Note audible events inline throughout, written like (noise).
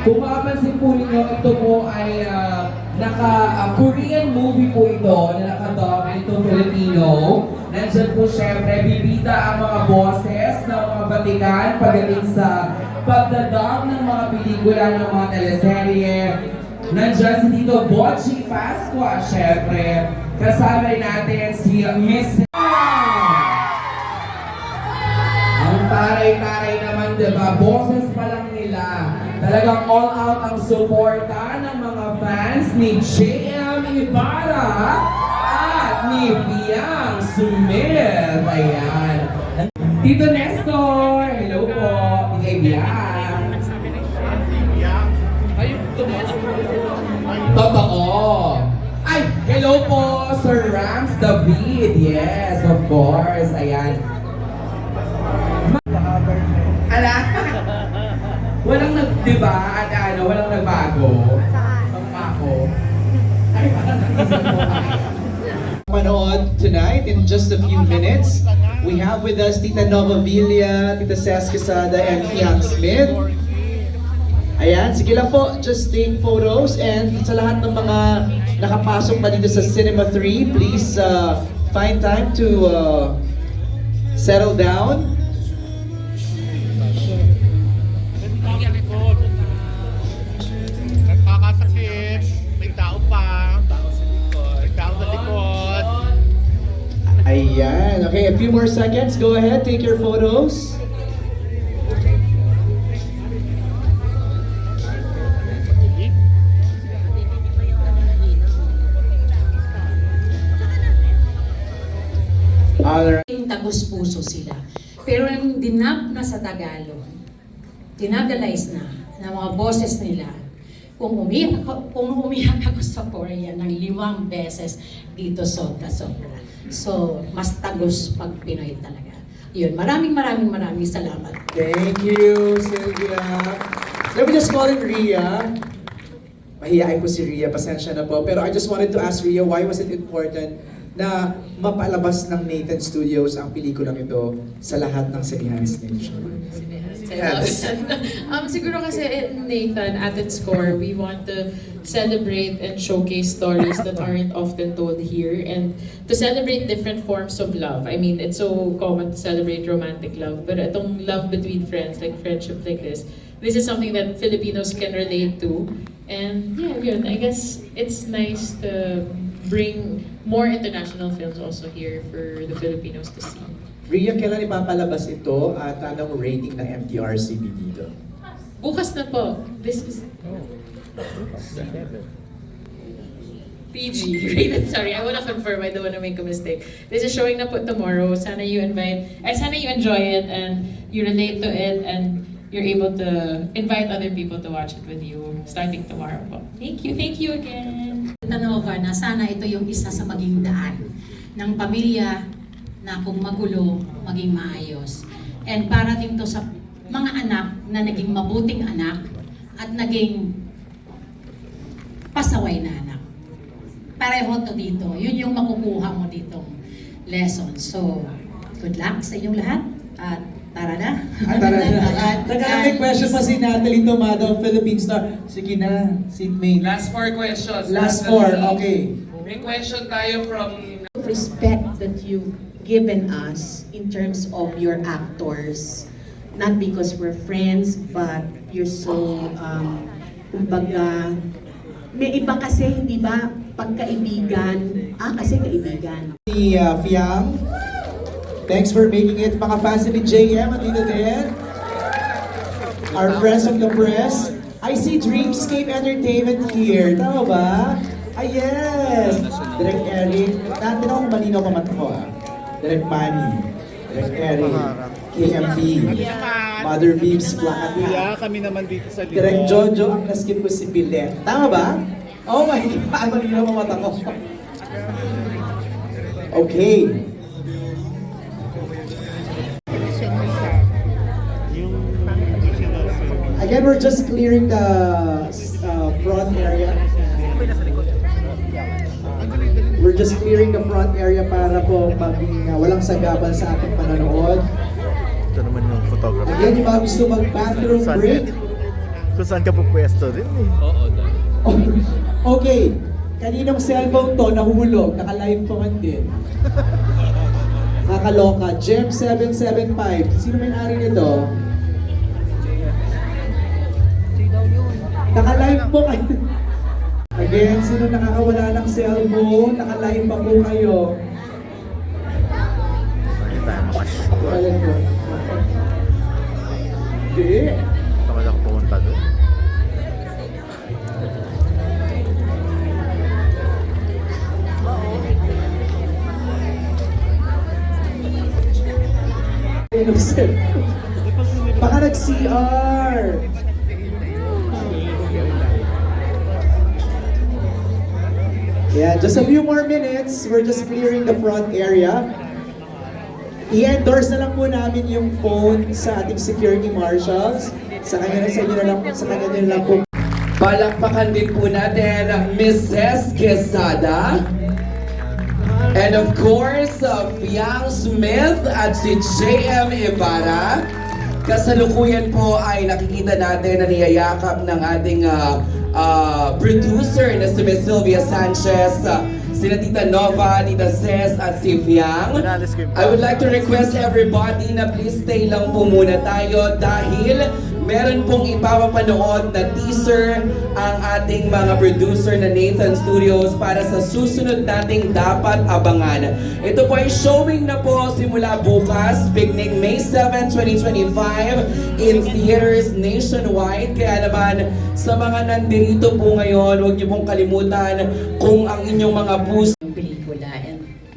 Kung mapapansin po ninyo, ito po ay ah, naka ah, movie po ito na nakadub into Filipino. Nandyan po syempre, bibita ang mga boses ng mga batikan pagdating sa pagdadub ng mga pelikula ng mga teleserye. Nandyan si Tito Bochi Pasqua, syempre. Kasama natin si Miss ang taray-taray naman, di ba? Boses. Talagang all out ang suporta ng mga fans ni JM Ibarra at ni Piang Sumil. Ayan. Tito Nestor, hello po. Tito Piang. Totoo. Ay, hello po, Sir Rams David. Yes, of course. Ayan. With us Tita Nova Villa, Tita Sas Quesada, and Fiang Smith. Ayan, sige lang po, just take photos and sa lahat ng mga nakapasok pa dito sa Cinema 3, please uh, find time to uh, settle down. Ayan, okay, a few more seconds. Go ahead, take your photos. Yung tagos puso sila. Pero yung dinab na sa Tagalog, dinagalize na ng mga boses nila, kung umiyak kung umiyak ako sa Korea ng limang beses dito sobra-sobra. So, mas tagos pag Pinoy talaga. Yun, maraming maraming maraming salamat. Thank you, Sylvia. Let me just call in Ria. Mahihain po si Ria, pasensya na po. Pero I just wanted to ask Ria, why was it important na mapalabas ng Nathan Studios ang pelikulang ito sa lahat ng Sinihans Nation? Yes. (laughs) um, siguro kasi in Nathan, at its core, we want to celebrate and showcase stories that (laughs) aren't often told here and to celebrate different forms of love. I mean, it's so common to celebrate romantic love, but itong love between friends, like friendship like this, this is something that Filipinos can relate to. And yeah, yun, I guess it's nice to bring more international films also here for the Filipinos to see. Ria, kailan ipapalabas ito at anong rating ng MTRCB dito? Bukas na po. This is... PG. Rated, (laughs) sorry, I wanna confirm. I don't wanna make a mistake. This is showing na po tomorrow. Sana you invite, ay sana you enjoy it and you relate to it and you're able to invite other people to watch it with you starting tomorrow po. Thank you, thank you again. Tanova na sana ito yung isa sa maging daan ng pamilya na kung magulo, maging maayos. And para din to sa mga anak na naging mabuting anak at naging pasaway na anak. Pareho to dito. Yun yung makukuha mo ditong lesson. So, good luck sa inyong lahat. At tara na. At tara na. (laughs) At- Teka lang, may question pa si Natalie Tomado, Philippine Star. Sige na, seatmate. Last four questions. Last four, okay. May question tayo from respect that you've given us in terms of your actors. Not because we're friends, but you're so, um, kumbaga, may iba kasi, hindi ba, pagkaibigan, ah, kasi kaibigan. Ni uh, Fiang, thanks for making it. Mga fans ni JM at dito din. Our friends of the press. I see Dreamscape Entertainment here. Tama ba? Ah, yes! Direct Eric. Natin ako malinaw pa mata ko ah. Direct Manny. Direct Eric. KMP. Mother Beeps Plakat. Kuya, kami naman dito sa likod. Direct Jojo, ang naskip ko si Bilet. Tama ba? Oh my God, (laughs) malinaw pa mata ko. Okay. Again, we're just clearing the We're just clearing the front area para po maging uh, walang sagabal sa ating panonood. Ito naman yung photographer. Again, yung mga gusto mag-bathroom break, Kung saan ka pupwesto rin eh. Oo, dahil. (laughs) Okay, kaninang cellphone to nahulog, naka-live pa man din. (laughs) Nakakaloka. Gem775. Sino may-ari nito? Naka-live po kayo. Again, sino nakakawala ng cellphone? Naka-live pa po kayo. Alam ko. Hindi. Baka lang pumunta doon. Baka nag-CR. Yeah, just a few more minutes. We're just clearing the front area. I-endorse na lang po namin yung phone sa ating security marshals. Sa kanya sa inyo na lang, sa kanya na lang po. Palakpakan din po natin ang Mrs. Quesada. And of course, uh, Fiang Smith at si JM Ibarra. Kasalukuyan po ay nakikita natin na niyayakap ng ating uh, uh, producer na si Miss Sylvia Sanchez, uh, sina Tita Nova, Tita Ces at si Fiang. I would like to request everybody na please stay lang po muna tayo dahil meron pong ipapapanood na teaser ang ating mga producer na Nathan Studios para sa susunod nating dapat abangan. Ito po ay showing na po simula bukas, beginning May 7, 2025 in theaters nationwide. Kaya naman sa mga nandito po ngayon, huwag niyo pong kalimutan kung ang inyong mga puso pelikula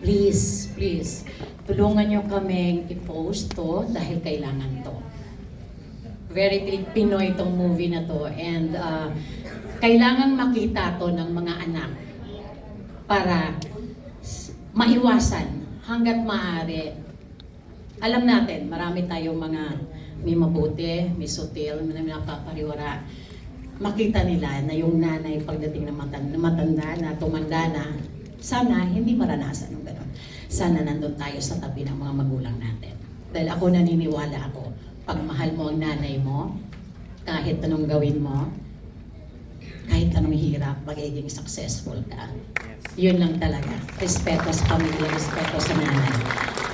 please, please, tulungan nyo kaming i-post to dahil kailangan to. Very Pi- Pinoy itong movie na to and uh, kailangan makita to ng mga anak para maiwasan hanggat maaari. Alam natin, marami tayong mga may mabuti, may sutil, may napapariwara. Makita nila na yung nanay pagdating ng matanda, matanda na, tumanda na, sana hindi maranasan ng gano'n. Sana nandun tayo sa tabi ng mga magulang natin. Dahil ako naniniwala ako, pag mahal mo ang nanay mo, kahit anong gawin mo, kahit anong hirap, magiging successful ka. Yun lang talaga. Respeto sa pamilya, respeto sa nanay.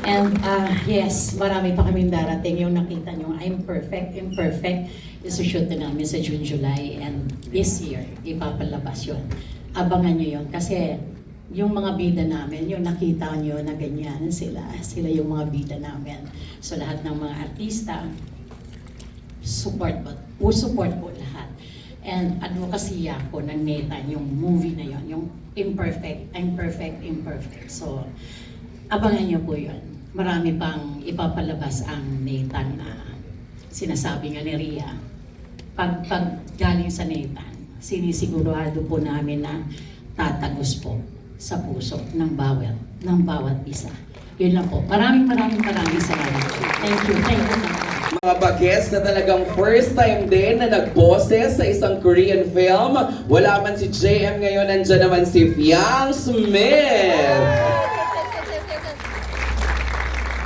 And uh, yes, marami pa kaming darating. Yung nakita nyo, I'm perfect, imperfect. Isushoot na namin sa June, July. And this year, ipapalabas yun. Abangan nyo yun. Kasi yung mga bida namin, yung nakita nyo na ganyan sila, sila yung mga bida namin. So lahat ng mga artista, support po, po support po lahat. And advocacy po ng Nathan, yung movie na yon, yung imperfect, imperfect, imperfect. So, abangan niyo po yun. Marami pang ipapalabas ang Nathan na sinasabi nga ni Ria. Pag, pag galing sa Nathan, sinisigurado po namin na tatagos po sa puso ng bawat, ng bawat isa. Yun lang po. Maraming maraming maraming salamat. Thank you. Thank you. Mga bagets na talagang first time din na nagboses sa isang Korean film. Wala man si JM ngayon, nandyan naman si Fiang Smith.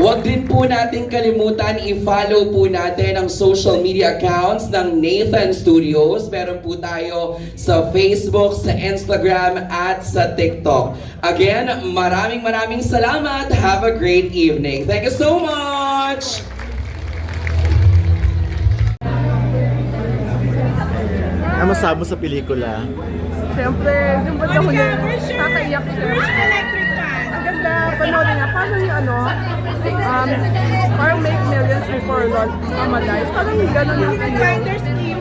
Huwag din po natin kalimutan i-follow po natin ang social media accounts ng Nathan Studios. Meron po tayo sa Facebook, sa Instagram, at sa TikTok. Again, maraming maraming salamat. Have a great evening. Thank you so much! Ano masabi mo sa pelikula? Siyempre, yung ba't ako na nakaiyak siya. Ang ganda, panoorin niya. Paano yung ano, um, parang make millions before Lord Mama dies. Parang gano'n yung ano.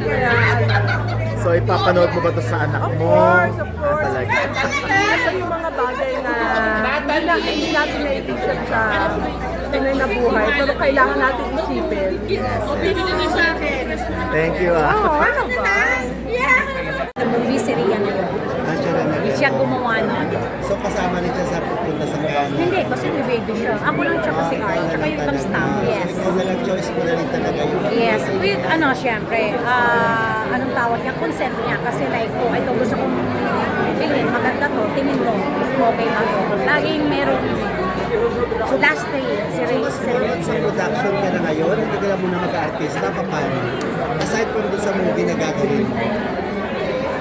Kaya, ano, So ipapanood mo ba to sa anak of mo? course, of course. Ah, talaga. Ito yung mga bagay na hindi, na, hindi natin naiisip sa Pinoy na buhay. Pero kailangan natin isipin. Thank you ah. Oo, ano ba? The movie si Rian na yun. Ah, siya Hindi siya gumawa. So kasama rin siya sa pupunta sa Ghana. Hindi, kasi may baby siya. Ako lang tsaka si Art, tsaka yung ibang staff. Yes. Ikaw na lang choice mo na rin talaga yun. Yes. With, ano, syempre, ah, anong tawag niya? Consent niya. Kasi like, kung ito gusto kong tingin, maganda to, tingin mo, okay ba to? Laging meron Last three, si Ray. Mas forward sa production ka na ngayon, hindi ka na muna mag-artista, pa paano? Aside from doon sa movie na gagawin mo.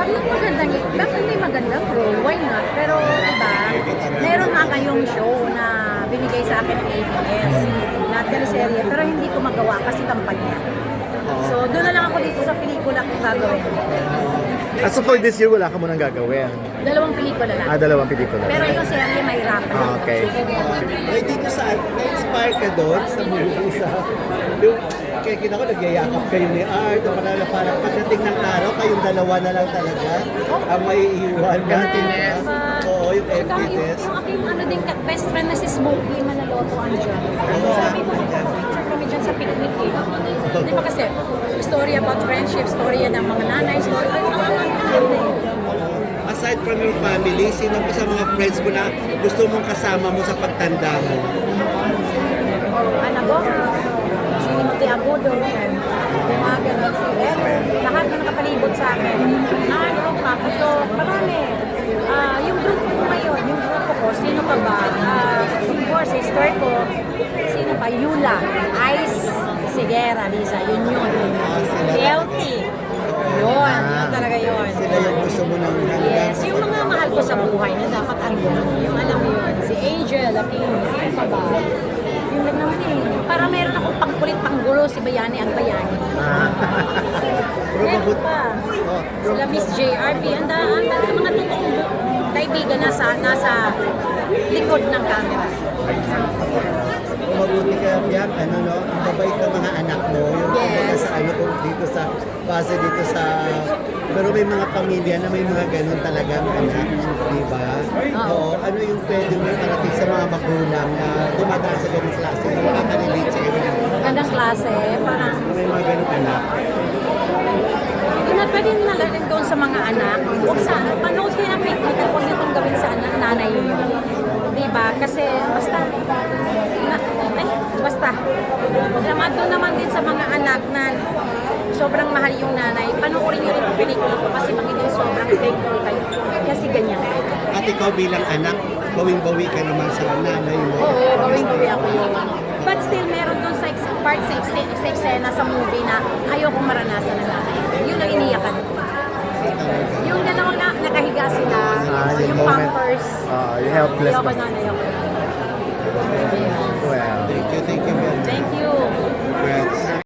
Pag magandang, bakit may magandang role? Why not? Pero diba, meron nga kayong show na binigay sa akin ng ABS na teleserye, pero hindi ko magawa kasi kampanya. So, doon na lang ako dito sa pelikula kung gagawin. Ah, so for this year, wala ka munang gagawin? Dalawang pelikula lang. Ah, dalawang pelikula. Pero yung serye may rap. Ah, okay. Eh, dito sa, na-inspire ka doon sa movie sa, kaya kita ko, nagyayakap kayo ni Art, o parang parang pagdating ng araw, kayong dalawa na lang talaga ang may iiwan natin. Yes, Oo, yung Yung, empty test. yung aking ano din, ka- best friend na si Smokey Manaloto andyan. Sabi ko, picture kami dyan sa picnic eh. Di ba kasi, story about friendship, story yan ng mga nanay, story, ay, ang ang ang ang eh. Aside from your family, sino po sa mga friends mo na gusto mong kasama mo sa pagtanda mo? Anak ko, si Agudo, yung mga ganun, si Ellen, lahat na nakapalibot sa akin. Ano, Papato, marami. Ah, yung grupo ko ngayon, yung grupo ko, sino pa ba? Ah, of course, sister ko, sino pa? Yula, Ice, Sigera, Lisa, yun yun. Healthy. Yun, yun talaga yun. Sila yung gusto mo nang Yes, yung mga mahal ko sa buhay na dapat andun. Yung alam mo yun, si Angel, Aquino, sino pa ba? Yung lang naman eh. Para meron akong pangkulit, panggulo, si Bayani at Bayani. (laughs) Meron pa. Oh, Sila Miss JRP. Ang daan ng mga totoong kaibigan nasa, nasa likod ng camera. Mabuti ka yan, ano no, ang babait ng mga anak mo, yung Yes. sa ano kung dito sa, base dito sa, pero may mga pamilya na may mga ganun talagang anak, di ba? Oo, ano yung pwede mo parating sa mga magulang na dumadaan sa ganung klase, na makaka-relate sa inyo. Magandang klase. Parang May mga ganung anak. Na pwede na lang doon sa mga anak. Huwag sa, panood kayo ng picnic huwag nitong gawin sa anak, nanay yun. Diba? Kasi basta, na, ay, basta. Naman doon naman din sa mga anak na sobrang mahal yung nanay. Panoorin nyo rin ang pelikula ko kasi makikita sobrang thankful kayo. Kasi ganyan. At ikaw bilang anak, bawing-bawi ka naman sa nanay mo. Oo, gawin-gawi ako yun. But still, meron doon sa part sa, ex- sa eksena sa movie na ayokong maranasan ng nanay. Ang iniyakan ko. Yung dalawang na, nakahiga sila, Ah, yung yung moment. pampers. Ah, yung helpless Ayoko ba? na, ayoko na.